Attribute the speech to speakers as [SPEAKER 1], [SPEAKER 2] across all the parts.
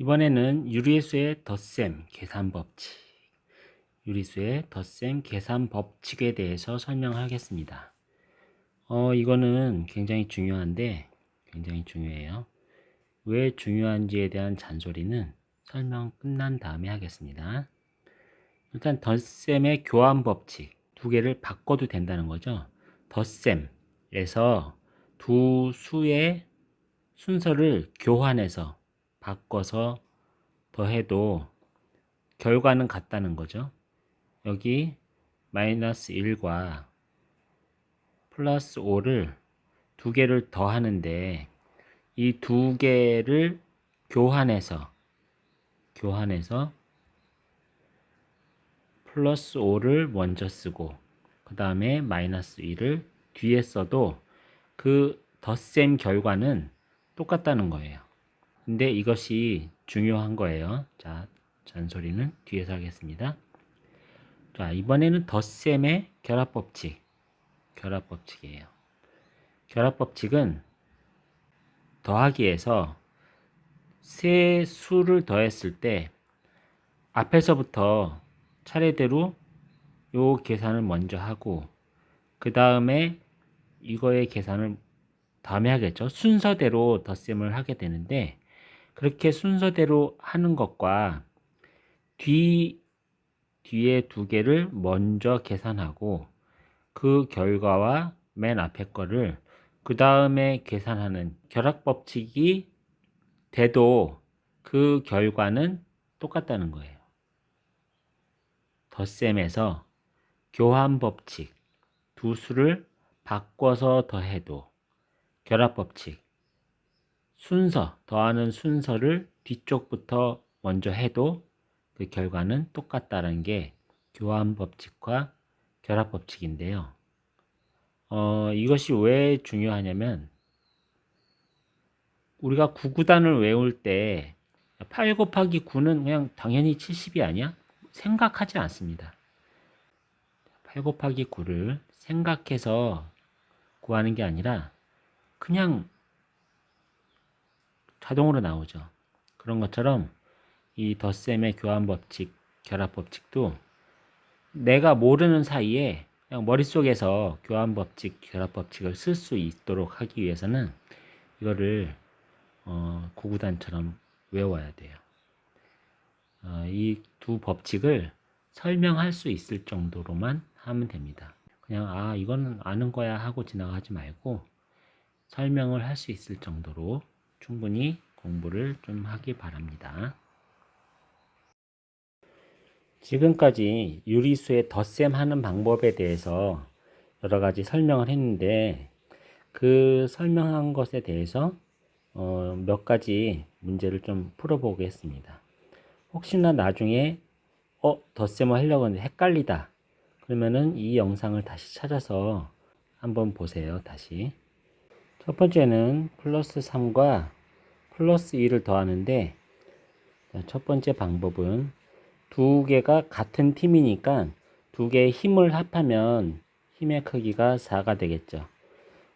[SPEAKER 1] 이번에는 유리수의 덧셈 계산 법칙, 유리수의 덧셈 계산 법칙에 대해서 설명하겠습니다. 어, 이거는 굉장히 중요한데, 굉장히 중요해요. 왜 중요한지에 대한 잔소리는 설명 끝난 다음에 하겠습니다. 일단 덧셈의 교환 법칙 두 개를 바꿔도 된다는 거죠. 덧셈에서 두 수의 순서를 교환해서 바꿔서 더해도 결과는 같다는 거죠. 여기 마이너스 1과 플러스 5를 두 개를 더하는데 이 두 개를 교환해서 교환해서 플러스 5를 먼저 쓰고 그 다음에 마이너스 1을 뒤에 써도 그 덧셈 결과는 똑같다는 거예요. 근데 이것이 중요한 거예요. 자, 잔소리는 뒤에서 하겠습니다. 자, 이번에는 덧셈의 결합법칙. 결합법칙이에요. 결합법칙은 더하기에서 세 수를 더했을 때 앞에서부터 차례대로 요 계산을 먼저 하고 그 다음에 이거의 계산을 다음에 하겠죠. 순서대로 덧셈을 하게 되는데 그렇게 순서대로 하는 것과 뒤 뒤에 두 개를 먼저 계산하고 그 결과와 맨 앞에 거를 그 다음에 계산하는 결합 법칙이 돼도 그 결과는 똑같다는 거예요. 덧셈에서 교환 법칙 두 수를 바꿔서 더해도 결합 법칙 순서 더하는 순서를 뒤쪽부터 먼저 해도 그 결과는 똑같다는 게 교환 법칙과 결합 법칙인데요. 어, 이것이 왜 중요하냐면 우리가 9구단을 외울 때 8 곱하기 9는 그냥 당연히 70이 아니야? 생각하지 않습니다. 8 곱하기 9를 생각해서 구하는 게 아니라 그냥 자동으로 나오죠. 그런 것처럼 이 덧셈의 교환 법칙, 결합 법칙도 내가 모르는 사이에 그냥 머릿속에서 교환 법칙, 결합 법칙을 쓸 수 있도록 하기 위해서는 이거를 어, 고구단처럼 외워야 돼요. 어, 이두 법칙을 설명할 수 있을 정도로만 하면 됩니다. 그냥 아 이거는 아는 거야 하고 지나가지 말고 설명을 할 수 있을 정도로 충분히 공부를 좀 하기 바랍니다. 지금까지 유리수의 덧셈 하는 방법에 대해서 여러 가지 설명을 했는데 그 설명한 것에 대해서 어, 몇 가지 문제를 좀 풀어보겠습니다. 혹시나 나중에 어 덧셈을 하려고 하는데 헷갈리다 그러면은 이 영상을 다시 찾아서 한번 보세요 다시 첫 번째는 플러스 3과 플러스 2를 더하는데 첫 번째 방법은 두 개가 같은 팀이니까 두 개의 힘을 합하면 힘의 크기가 4가 되겠죠.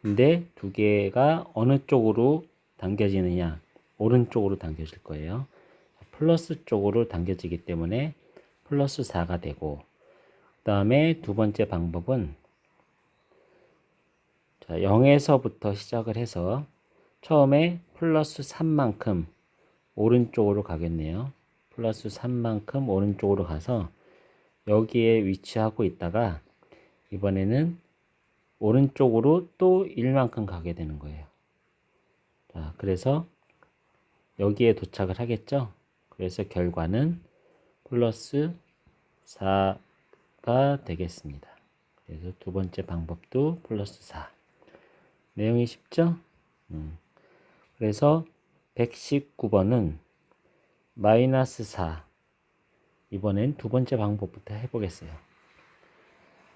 [SPEAKER 1] 근데 두 개가 어느 쪽으로 당겨지느냐 오른쪽으로 당겨질 거예요. 플러스 쪽으로 당겨지기 때문에 플러스 4가 되고 그 다음에 두 번째 방법은 자, 0에서부터 시작을 해서 처음에 플러스 3만큼 오른쪽으로 가겠네요. 플러스 3만큼 오른쪽으로 가서 여기에 위치하고 있다가 이번에는 오른쪽으로 또 1만큼 가게 되는 거예요. 자, 그래서 여기에 도착을 하겠죠. 그래서 결과는 플러스 4가 되겠습니다. 그래서 두 번째 방법도 플러스 4. 내용이 쉽죠? 음. 그래서 119번은 마이너스 4. 이번엔 두 번째 방법부터 해보겠어요.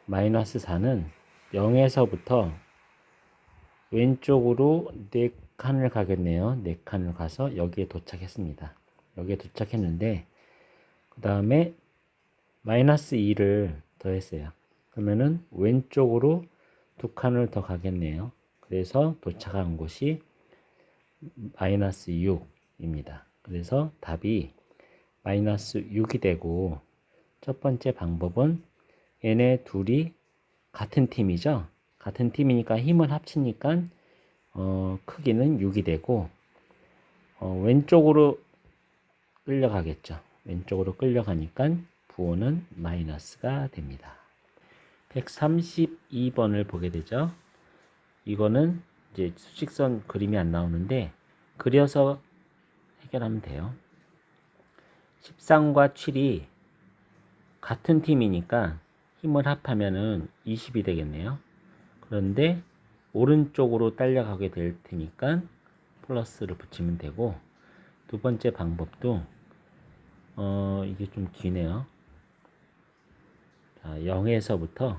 [SPEAKER 1] 마이너스 4는 0에서부터 왼쪽으로 4칸을 가겠네요. 4칸을 가서 여기에 도착했습니다. 여기에 도착했는데 그 다음에 마이너스 2를 더했어요. 그러면은 왼쪽으로 두 칸을 더 가겠네요. 그래서 도착한 곳이 마이너스 6입니다. 그래서 답이 마이너스 6이 되고 첫 번째 방법은 얘네 둘이 같은 팀이죠. 같은 팀이니까 힘을 합치니까 어, 크기는 6이 되고 어, 왼쪽으로 끌려가겠죠. 왼쪽으로 끌려가니까 부호는 마이너스가 됩니다. 132번을 보게 되죠. 이거는 이제 수직선 그림이 안 나오는데 그려서 해결하면 돼요. 13과 7이 같은 팀이니까 힘을 합하면은 20이 되겠네요. 그런데 오른쪽으로 딸려가게 될 테니까 플러스를 붙이면 되고 두 번째 방법도 어 이게 좀 기네요. 자, 0에서부터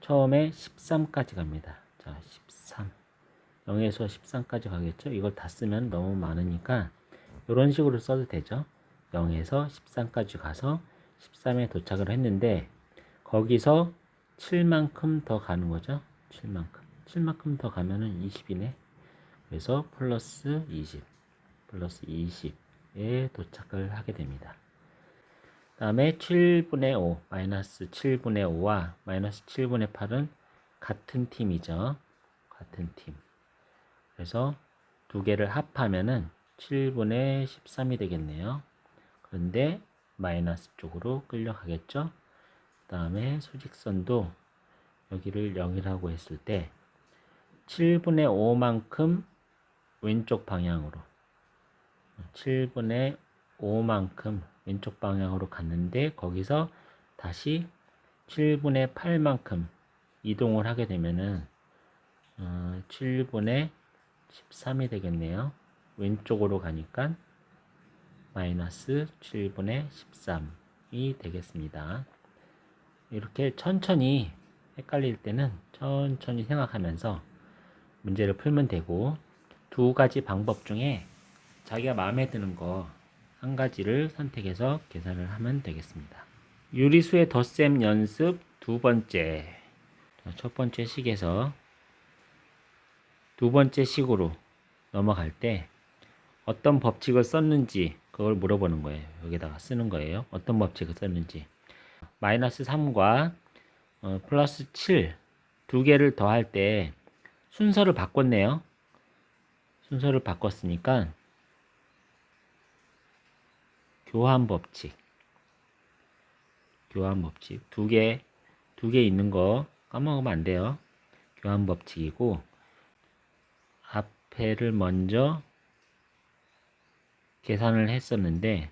[SPEAKER 1] 처음에 13까지 갑니다. 자, 13. 0에서 13까지 가겠죠? 이걸 다 쓰면 너무 많으니까 이런 식으로 써도 되죠. 0에서 13까지 가서 13에 도착을 했는데 거기서 7만큼 더 가는 거죠. 7만큼. 7만큼 더 가면은 20이네. 그래서 플러스 20, 플러스 20에 도착을 하게 됩니다. 다음에 7분의 5, 마이너스 7분의 5와 마이너스 7분의 8은 같은 팀이죠. 같은 팀. 그래서 두 개를 합하면은 7분의 13이 되겠네요. 그런데 마이너스 쪽으로 끌려가겠죠. 그 다음에 수직선도 여기를 0이라고 했을 때 7분의 5만큼 왼쪽 방향으로 7분의 5만큼 왼쪽 방향으로 갔는데 거기서 다시 7분의 8만큼 이동을 하게 되면은 어, 7분의 13이 되겠네요. 왼쪽으로 가니까 마이너스 7분의 13이 되겠습니다. 이렇게 천천히 헷갈릴 때는 천천히 생각하면서 문제를 풀면 되고 두 가지 방법 중에 자기가 마음에 드는 거 한 가지를 선택해서 계산을 하면 되겠습니다. 유리수의 덧셈 연습 두 번째. 자, 첫 번째 식에서 두 번째 식으로 넘어갈 때 어떤 법칙을 썼는지 그걸 물어보는 거예요. 여기다가 쓰는 거예요. 어떤 법칙을 썼는지. 마이너스 3과 어, 플러스 7 두 개를 더할 때 순서를 바꿨네요. 순서를 바꿨으니까 교환 법칙. 교환 법칙. 두 개, 두 개 있는 거 까먹으면 안 돼요. 교환 법칙이고, 앞에를 먼저 계산을 했었는데,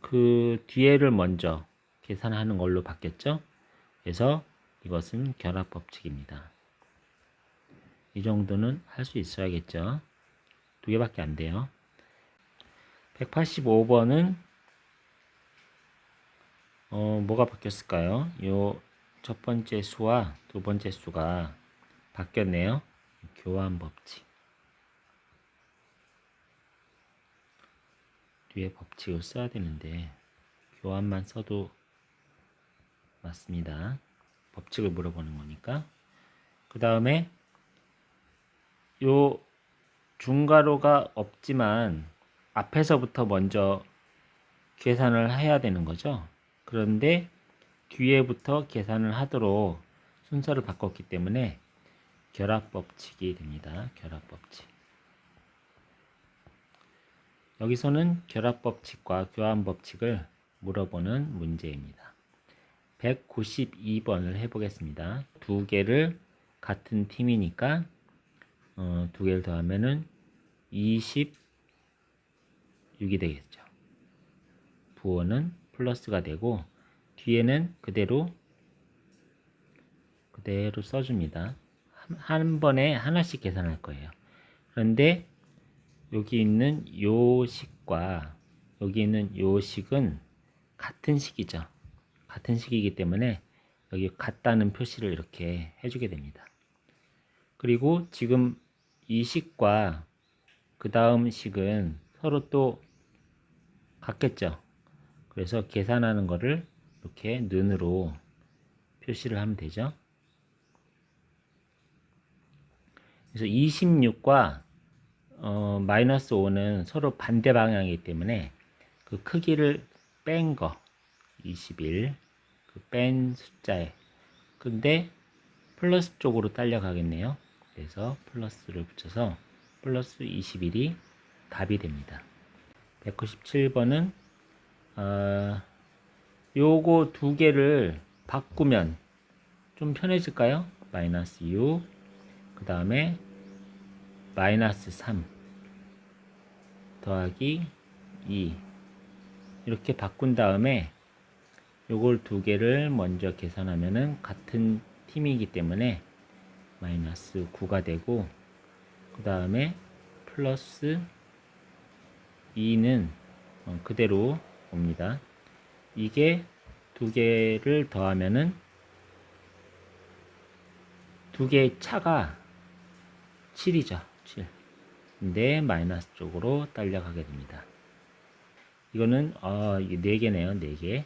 [SPEAKER 1] 그 뒤에를 먼저 계산하는 걸로 바뀌었죠. 그래서 이것은 결합 법칙입니다. 이 정도는 할 수 있어야겠죠. 두 개밖에 안 돼요. 185번은 어, 뭐가 바뀌었을까요? 요 첫 번째 수와 두 번째 수가 바뀌었네요. 교환 법칙. 뒤에 법칙을 써야 되는데 교환만 써도 맞습니다. 법칙을 물어보는 거니까. 그 다음에 요 중괄호가 없지만 앞에서부터 먼저 계산을 해야 되는 거죠. 그런데 뒤에부터 계산을 하도록 순서를 바꿨기 때문에 결합 법칙이 됩니다. 결합 법칙. 여기서는 결합 법칙과 교환 법칙을 물어보는 문제입니다. 192번을 해보겠습니다. 두 개를 같은 팀이니까 어, 두 개를 더하면은 26이 되겠죠. 부호는 플러스가 되고 뒤에는 그대로 그대로 써줍니다. 한, 한 번에 하나씩 계산할 거예요. 그런데 여기 있는 요 식과 여기 있는 요 식은 같은 식이죠. 같은 식이기 때문에 여기 같다는 표시를 이렇게 해주게 됩니다. 그리고 지금 이 식과 그 다음 식은 서로 또 같겠죠. 그래서 계산하는 거를 이렇게 눈으로 표시를 하면 되죠. 그래서 26과 어, 마이너스 5는 서로 반대 방향이기 때문에 그 크기를 뺀 거, 21, 그 뺀 숫자에. 근데 플러스 쪽으로 딸려가겠네요. 그래서 플러스를 붙여서 플러스 21이 답이 됩니다. 197번은 어, 요거 두 개를 바꾸면 좀 편해질까요? 마이너스 6, 그 다음에 마이너스 3 더하기 2 이렇게 바꾼 다음에 요걸 두 개를 먼저 계산하면은 같은 팀이기 때문에 마이너스 9가 되고 그 다음에 플러스 2는 어, 그대로 옵니다. 이게 두 개를 더하면은 두 개의 차가 7이죠. 7. 근데 마이너스 쪽으로 딸려가게 됩니다. 이거는 어, 이게 4개네요. 4개.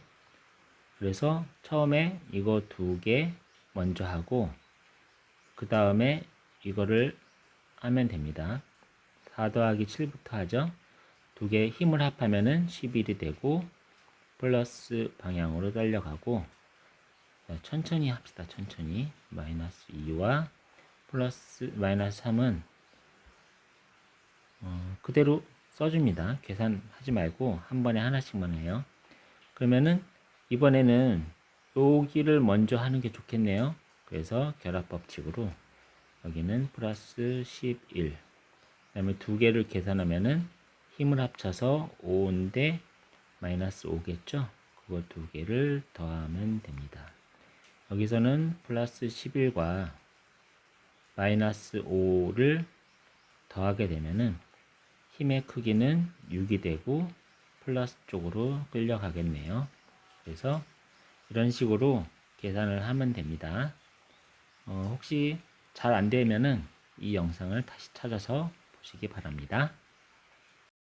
[SPEAKER 1] 그래서 처음에 이거 두 개 먼저 하고 그 다음에 이거를 하면 됩니다. 4 더하기 7부터 하죠. 두 개 힘을 합하면은 11이 되고 플러스 방향으로 달려가고 자, 천천히 합시다. 천천히 마이너스 2와 플러스 마이너스 3은 어, 그대로 써줍니다. 계산하지 말고 한 번에 하나씩만 해요. 그러면은 이번에는 여기를 먼저 하는 게 좋겠네요. 그래서 결합 법칙으로 여기는 플러스 11. 그 다음에 두 개를 계산하면은 힘을 합쳐서 5인데 마이너스 5겠죠? 그거 두 개를 더하면 됩니다. 여기서는 플러스 11과 마이너스 5를 더하게 되면은 힘의 크기는 6이 되고 플러스 쪽으로 끌려가겠네요. 그래서 이런 식으로 계산을 하면 됩니다. 어, 혹시 잘 안 되면은 이 영상을 다시 찾아서 보시기 바랍니다.